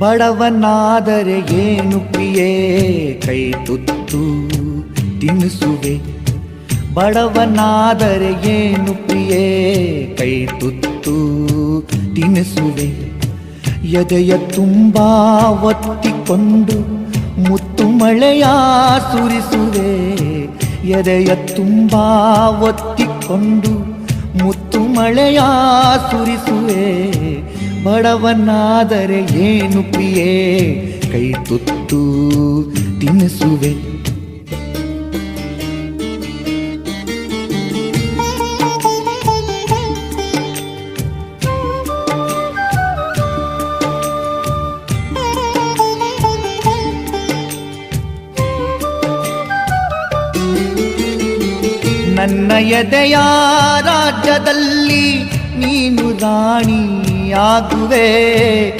ಬಡವನಾದರೆ ಏನು ಪ್ರಿಯೇ? ಕೈ ತುತ್ತು ತಿನ್ನಿಸುವೆ ಬಡವನಾದರೆ ಏನು ಪ್ರಿಯೇ? ಕೈ ತುತ್ತು ತಿನ್ನಿಸುವೆ ಎದೆಯ ತುಂಬ ಒತ್ತಿಕೊಂಡು ಮುತ್ತು ಮಳೆಯ ಸುರಿಸುವೆ. ಎದೆಯ ತುಂಬ ಒತ್ತಿಕೊಂಡು ಮುತ್ತು ಮಳೆಯ ಸುರಿಸುವೆ. ಬಡವನಾದರೆ ಏನು ಪ್ರಿಯೇ? ಕೈ ತುತ್ತು ತಿನ್ನಿಸುವೆ ನನ್ನ ಎದೆಯ ರಾಜ್ಯದಲ್ಲಿ ನೀನು ರಾಣಿಯಾಗುವೆ